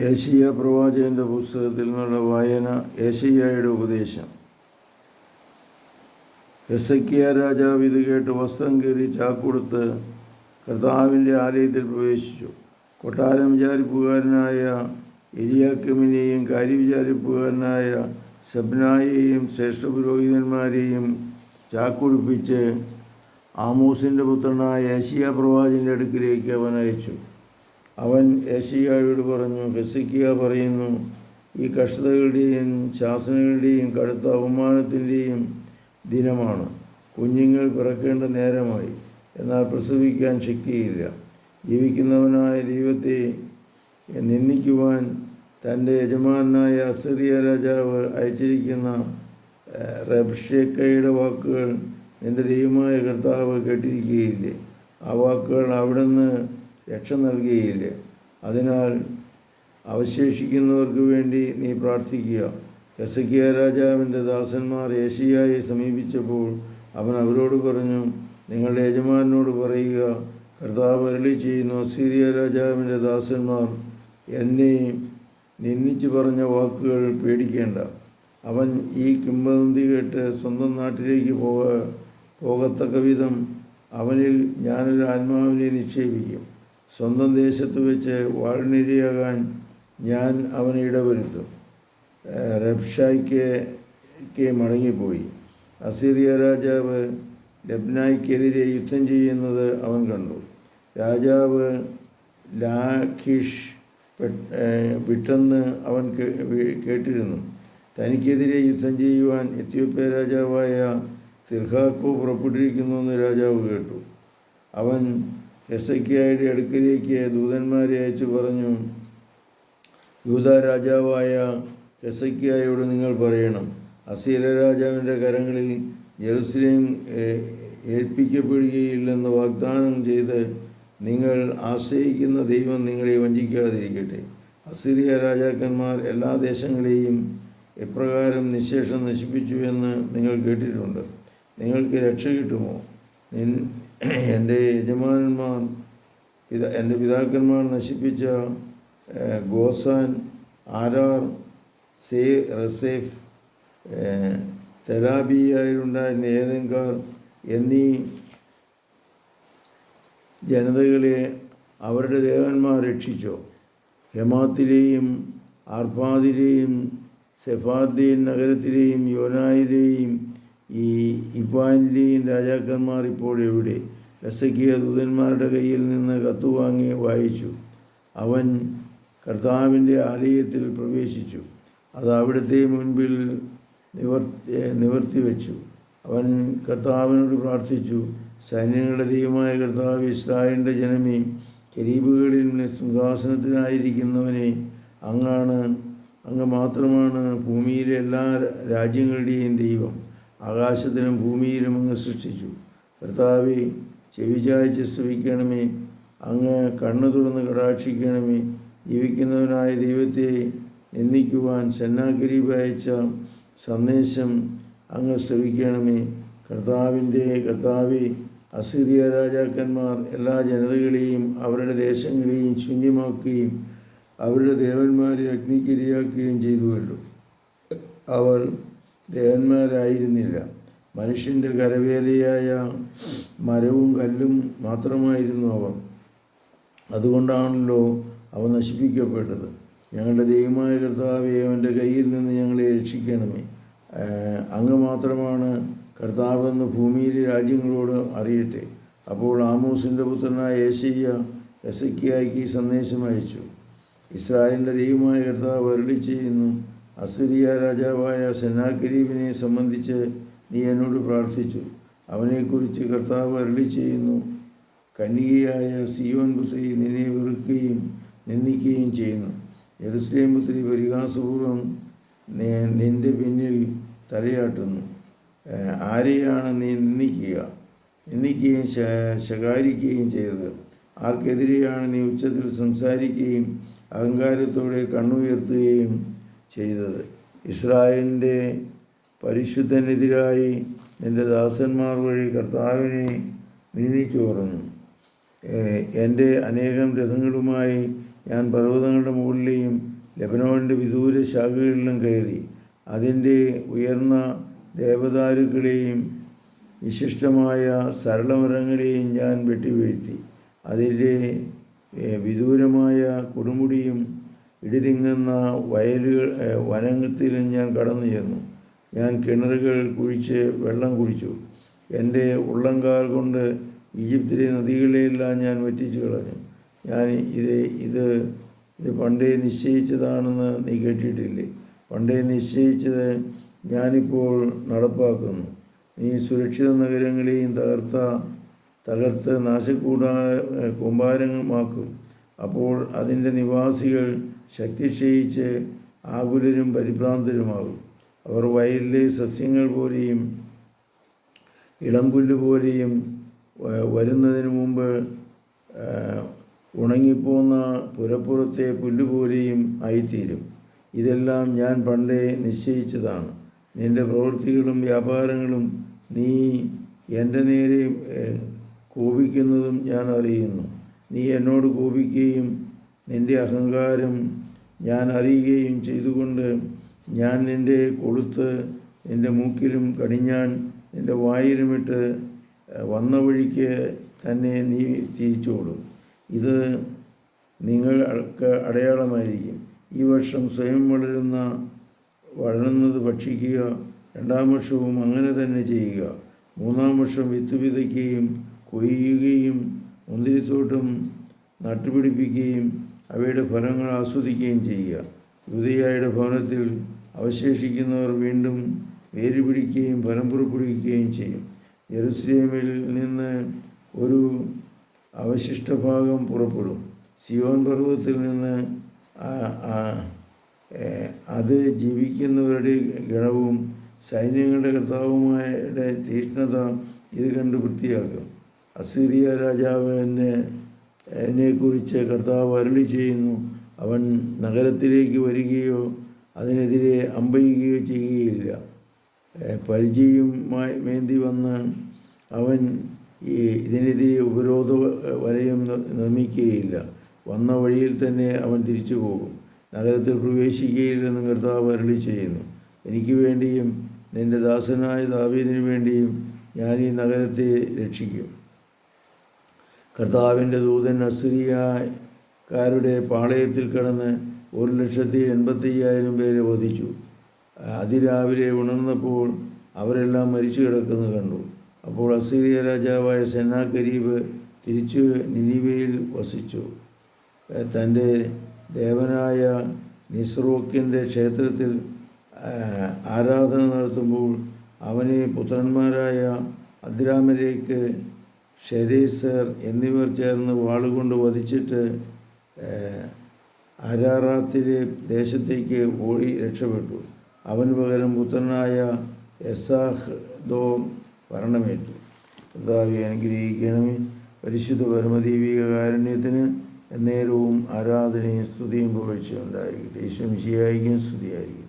Asia പ്രവാചകന്റെ പുസ്തകത്തിൽ നിന്നുള്ള വായന ഏഷ്യയുടെ ഉപദേശം. എസക്കിയ രാജാവ് ഇത് കേട്ട് വസ്ത്രം കീറി ചാക്കൊടുത്ത് കർത്താവിന്റെ ആലയത്തിൽ പ്രവേശിച്ചു. കൊട്ടാരം വിചാരിപ്പുകാരനായ എരിയാക്കമിനെയും കാര്യവിചാരിപ്പുകാരനായ സബ്നായെയും ശ്രേഷ്ഠ പുരോഹിതന്മാരെയും ചാക്കുടിപ്പിച്ച് ആമോസിന്റെ പുത്രനായ ഏഷ്യ പ്രവാചന്റെ അടുക്കിലേക്ക് അവൻ അയച്ചു. അവൻ ഏഷ്യായോട് പറഞ്ഞു ഹെസിക്കിയ പറയുന്നു ഈ കഷ്ടതകളുടെയും ശാസനകളുടെയും കടുത്ത അവമാനത്തിന്റെയും ദിനമാണ്. കുഞ്ഞുങ്ങൾ പിറക്കേണ്ട നേരമായി. എന്നാൽ പ്രസവിക്കാൻ ശക്തിയില്ല. ജീവിക്കുന്നവനായ ദൈവത്തെ നിന്ദിക്കുവാൻ തന്റെ യജമാനായ അസറിയ രാജാവ് അയച്ചിരിക്കുന്ന റബ്ഷേക്കയുടെ വാക്കുകൾ എന്റെ ദൈവമായ കർത്താവ് കേട്ടിരിക്കുകയില്ലേ? ആ വാക്കുകൾ അവിടുന്ന് രക്ഷ നൽകുകയില്ല അതിനാൽ അവശേഷിക്കുന്നവർക്ക് വേണ്ടി നീ പ്രാർത്ഥിക്കുക. ഹെസക്കിയ രാജാവിന്റെ ദാസന്മാർ ഏഷ്യായെ സമീപിച്ചപ്പോൾ അവൻ അവരോട് പറഞ്ഞു നിങ്ങളുടെ യജമാനോട് പറയുക കർത്താവ് അരളി ചെയ്യുന്നു സീരിയ രാജാവിന്റെ ദാസന്മാർ എന്നെ നിന്ദിച്ചു പറഞ്ഞ വാക്കുകൾ പേടിക്കേണ്ട. അവൻ ഈ കിംവദന്തി കേട്ട് സ്വന്തം നാട്ടിലേക്ക് പോക പോകത്തക്ക വിധം അവനിൽ ഞാനൊരു ആത്മാവിനെ നിക്ഷേപിക്കും. സ്വന്തം ദേശത്ത് വെച്ച് വാൾനിരയാകാൻ ഞാൻ അവനെ ഇടവരുത്തും. റബ്ഷായ്ക്ക് ക്ക് മടങ്ങിപ്പോയി. അസീറിയ രാജാവ് ലബ്നായ്ക്കെതിരെ യുദ്ധം ചെയ്യുന്നത് അവൻ കണ്ടു. രാജാവ് ലാഖിഷ് വിട്ടെന്ന് അവൻ കേട്ടിരുന്നു. തനിക്കെതിരെ യുദ്ധം ചെയ്യുവാൻ എത്യോപ്യ രാജാവായ തിർഹാക്കോ പുറപ്പെട്ടിരിക്കുന്നുവെന്ന് രാജാവ് കേട്ടു. അവൻ ഹെസക്കിയായുടെ അടുക്കലേക്ക് ദൂതന്മാരെ അയച്ചു പറഞ്ഞു യൂത രാജാവായ ഹെസക്കിയായോട് നിങ്ങൾ പറയണം. അസീര രാജാവിന്റെ കരങ്ങളിൽ ജെറുസലേം ഏൽപ്പിക്കപ്പെടുകയില്ലെന്ന് വാഗ്ദാനം ചെയ്ത് നിങ്ങൾ ആശ്രയിക്കുന്ന ദൈവം നിങ്ങളെ വഞ്ചിക്കാതിരിക്കട്ടെ. അസീറിയ രാജാക്കന്മാർ എല്ലാ ദേശങ്ങളെയും എപ്രകാരം നിശേഷം നശിപ്പിച്ചു എന്ന് നിങ്ങൾ കേട്ടിട്ടുണ്ട്. നിങ്ങൾക്ക് രക്ഷ കിട്ടുമോ? എന്റെ യജമാനന്മാർ പിതാ എന്റെ പിതാക്കന്മാർ നശിപ്പിച്ച ഗോസാൻ ആരാർ സേ റസേഫ് ഏഹ്, തെരാബിയായിട്ടുണ്ടായിരുന്ന ഏതെങ്കാർ എന്നീ ജനതകളെ അവരുടെ ദേവന്മാർ രക്ഷിച്ചോ? ഹെമാത്തിലെയും ആർപ്പാദിലെയും സെഫാദ്ദീൻ നഗരത്തിലെയും യോനായിലെയും ഈ ഇവാനിലെയും രാജാക്കന്മാർ ഇപ്പോൾ എവിടെ? ലസക്കിയ ദൂതന്മാരുടെ കയ്യിൽ നിന്ന് കത്തു വാങ്ങി വായിച്ചു. അവൻ കർത്താവിന്റെ ആലയത്തിൽ പ്രവേശിച്ചു. അത് അവിടുത്തെ മുൻപിൽ നിവർത്തി നിവർത്തി വെച്ചു. അവൻ കർത്താവിനോട് പ്രാർത്ഥിച്ചു സൈന്യങ്ങളുടെ ദൈവമായ കർത്താവ് ഇസ്രായേലിന്റെ ജനമേ കരീബുകളിൽ സിംഹാസനത്തിനായിരിക്കുന്നവനെ അങ്ങാണ് അങ്ങ് മാത്രമാണ് ഭൂമിയിലെ എല്ലാ രാജ്യങ്ങളുടെയും ദൈവം. ആകാശത്തിലും ഭൂമിയിലും അങ്ങ് സൃഷ്ടിച്ചു. കർത്താവെ ചെവിചായ്ച്ച് ശ്രമിക്കണമേ അങ്ങ് കണ്ണു തുറന്ന് കടാക്ഷിക്കണമേ. ജീവിക്കുന്നവനായ ദൈവത്തെ നിന്ദിക്കുവാൻ സെന്നാഗരീബ് അയച്ച സന്ദേശം അങ്ങ് ശ്രമിക്കണമേ കർത്താവിന്റെ കർത്താവെ അസീറിയ രാജാക്കന്മാർ എല്ലാ ജനതകളെയും അവരുടെ ദേശങ്ങളെയും ശൂന്യമാക്കുകയും അവരുടെ ദേവന്മാരെ അഗ്നിക്കിരയാക്കുകയും ചെയ്തുവല്ലോ. അവർ ദേവന്മാരായിരുന്നില്ല. മനുഷ്യന്റെ കരവേലയായ മരവും കല്ലും മാത്രമായിരുന്നു അവർ. അതുകൊണ്ടാണല്ലോ അവ നശിപ്പിക്കപ്പെട്ടത്. ഞങ്ങളുടെ ദൈവമായ കർത്താവെ അവന്റെ കയ്യിൽ നിന്ന് ഞങ്ങളെ രക്ഷിക്കണമേ. അങ്ങ് മാത്രമാണ് കർത്താവെന്ന് ഭൂമിയിലെ രാജ്യങ്ങളോട് അറിയട്ടെ. അപ്പോൾ ആമോസിന്റെ പുത്രനായ ഏശയ്യ എസക്കിയായിക്ക് സന്ദേശം അയച്ചു. ഇസ്രായേലിന്റെ ദൈവമായ കർത്താവ് അരുളി ചെയ്യുന്നു അസിറിയ രാജാവായ സെനാഗരീബിനെ സംബന്ധിച്ച് നീ എന്നോട് പ്രാർത്ഥിച്ചു. അവനെക്കുറിച്ച് കർത്താവ് അരളി ചെയ്യുന്നു. കന്യകയായ സിയോൻ പുത്രി നിന്നെ വെറുക്കുകയും നിന്ദിക്കുകയും ചെയ്യുന്നു. എറുസ്ലേം പുത്രി പരിഹാസപൂർവം നിന്റെ പിന്നിൽ തലയാട്ടുന്നു. ആരെയാണ് നീ നിന്ദിക്കുക? നിന്ദിക്കുകയും ശകാരിക്കുകയും ചെയ്തത്? ആർക്കെതിരെയാണ് നീ ഉച്ചത്തിൽ സംസാരിക്കുകയും അഹങ്കാരത്തോടെ കണ്ണുയർത്തുകയും ചെയ്തത്. ഇസ്രായേലിന്റെ പരിശുദ്ധനെതിരായി എന്റെ ദാസന്മാർ വഴി കർത്താവിനെ നിന്ദിച്ചു പറഞ്ഞു എന്റെ അനേകം രഥങ്ങളുമായി ഞാൻ പർവതങ്ങളുടെ മുകളിലെയും ലബനോണിന്റെ വിദൂര ശാഖകളിലും കയറി. അതിന്റെ ഉയർന്ന ദേവദാരുക്കളെയും വിശിഷ്ടമായ സരളമരങ്ങളെയും ഞാൻ വെട്ടിവീഴ്ത്തി. അതിന്റെ വിദൂരമായ കൊടുമുടിയും ഇടിതിങ്ങുന്ന വയലുകൾ വനത്തിലും ഞാൻ കടന്നു ചെന്നു. ഞാൻ കിണറുകൾ കുഴിച്ച് വെള്ളം കുടിച്ചു. എന്റെ ഉള്ളംകാൽ കൊണ്ട് ഈജിപ്തിലെ നദികളെയെല്ലാം ഞാൻ വറ്റിച്ചു കളഞ്ഞു. ഞാൻ ഇത് ഇത് ഇത് പണ്ടേ നിശ്ചയിച്ചതാണെന്ന് നീ കേട്ടിട്ടില്ലേ? പണ്ടേ നിശ്ചയിച്ചത് ഞാനിപ്പോൾ നടപ്പാക്കുന്നു. നീ സുരക്ഷിത നഗരങ്ങളെയും തകർത്ത തകർത്ത് നാശക്കൂടാ കുമ്പാരമാക്കും. അപ്പോൾ അതിന്റെ നിവാസികൾ ശക്തി ക്ഷയിച്ച് ആകുലരും പരിഭ്രാന്തരുമാകും. അവർ വയലിലെ സസ്യങ്ങൾ പോലെയും ഇളം പുല്ല് പോലെയും വരുന്നതിന് മുമ്പ് ഉണങ്ങിപ്പോന്ന പുരപ്പുറത്തെ പുല്ല് പോലെയും ആയിത്തീരും. ഇതെല്ലാം ഞാൻ പണ്ടേ നിശ്ചയിച്ചതാണ്. നിന്റെ പ്രവൃത്തികളും വ്യാപാരങ്ങളും നീ എന്റെ നേരെ കോപിക്കുന്നതും ഞാൻ അറിയുന്നു. നീ എന്നോട് കോപിക്കുകയും നിന്റെ അഹങ്കാരം ഞാൻ അറിയുകയും ചെയ്തുകൊണ്ട് ഞാൻ നിന്റെ കൊളുത്ത് നിന്റെ മൂക്കിലും കടിഞ്ഞാൻ നിന്റെ വായിലുമിട്ട് വന്ന വഴിക്ക് തന്നെ നീ തിരിച്ചോടും. ഇത് നിങ്ങൾക്ക് അടയാളമായിരിക്കും. ഈ വർഷം സ്വയം വളരുന്ന വളരുന്നത് ഭക്ഷിക്കുക രണ്ടാം വർഷവും അങ്ങനെ തന്നെ ചെയ്യുക. മൂന്നാം വർഷം വിത്ത് വിതയ്ക്കുകയും കൊയ്യുകയും മുന്തിരിത്തോട്ടം നട്ടുപിടിപ്പിക്കുകയും അവയുടെ ഫലങ്ങൾ ആസ്വദിക്കുകയും ചെയ്യുക. യുദ്ധയായുടെ ഭവനത്തിൽ അവശേഷിക്കുന്നവർ വീണ്ടും വേര് പിടിക്കുകയും ഫലം പുറപ്പെടുവിക്കുകയും ചെയ്യും. ജെറുസലേമിൽ നിന്ന് ഒരു അവശിഷ്ട ഭാഗം പുറപ്പെടും. സിയോൻ പർവതത്തിൽ നിന്ന് അത് ജീവിക്കുന്നവരുടെ ഗണവും സൈന്യങ്ങളുടെ കർത്താവുമായ തീഷ്ണത ഇത് കണ്ട് വൃത്തിയാക്കും. അസീറിയ രാജാവ് എന്നെ കുറിച്ച് കർത്താവ് അരളി ചെയ്യുന്നു. അവൻ നഗരത്തിലേക്ക് വരികയോ അതിനെതിരെ അമ്പയുകയോ ചെയ്യുകയില്ല. പരിചയവുമായി മേന്തി വന്ന് അവൻ ഇതിനെതിരെ ഉപരോധ വലയം നിർമ്മിക്കുകയില്ല. വന്ന വഴിയിൽ തന്നെ അവൻ തിരിച്ചു പോകും. നഗരത്തിൽ പ്രവേശിക്കുകയില്ലെന്ന് കർത്താവ് അരളി ചെയ്യുന്നു. എനിക്ക് വേണ്ടിയും നിന്റെ ദാസനായ ദാവീദിനു വേണ്ടിയും ഞാൻ ഈ നഗരത്തെ രക്ഷിക്കും. കർത്താവിന്റെ ദൂതൻ അസുരിയക്കാരുടെ പാളയത്തിൽ കടന്ന് ഒരു ലക്ഷത്തി എൺപത്തി അയ്യായിരം പേരെ വധിച്ചു. അതിരാവിലെ ഉണർന്നപ്പോൾ അവരെല്ലാം മരിച്ചു കിടക്കുന്നത് കണ്ടു. അപ്പോൾ അസീറിയ രാജാവായ സെന്നാക്കരീബ് തിരിച്ച് നിനിവയിൽ വസിച്ചു. തന്റെ ദേവനായ നിസ്രോക്കിന്റെ ക്ഷേത്രത്തിൽ ആരാധന നടത്തുമ്പോൾ അവനെ പുത്രന്മാരായ അദ്രാമലേക്ക് ഷെരേസർ എന്നിവർ ചേർന്ന് വാളുകൊണ്ട് വധിച്ചിട്ട് അരാറാത്തിലെ ദേശത്തേക്ക് ഓടി രക്ഷപ്പെട്ടു. അവന് പകരം പുത്രനായ എസാഹ് ദോ ഭരണമേറ്റു കർത്താവെ അനുഗ്രഹിക്കണമേ. പരിശുദ്ധ പരമദീപിക കാരുണ്യത്തിന് എന്നേരവും ആരാധനയും സ്തുതിയും പുകഴ്ച ഈശ്വരം ശരിയായിരിക്കും സ്തുതിയായിരിക്കും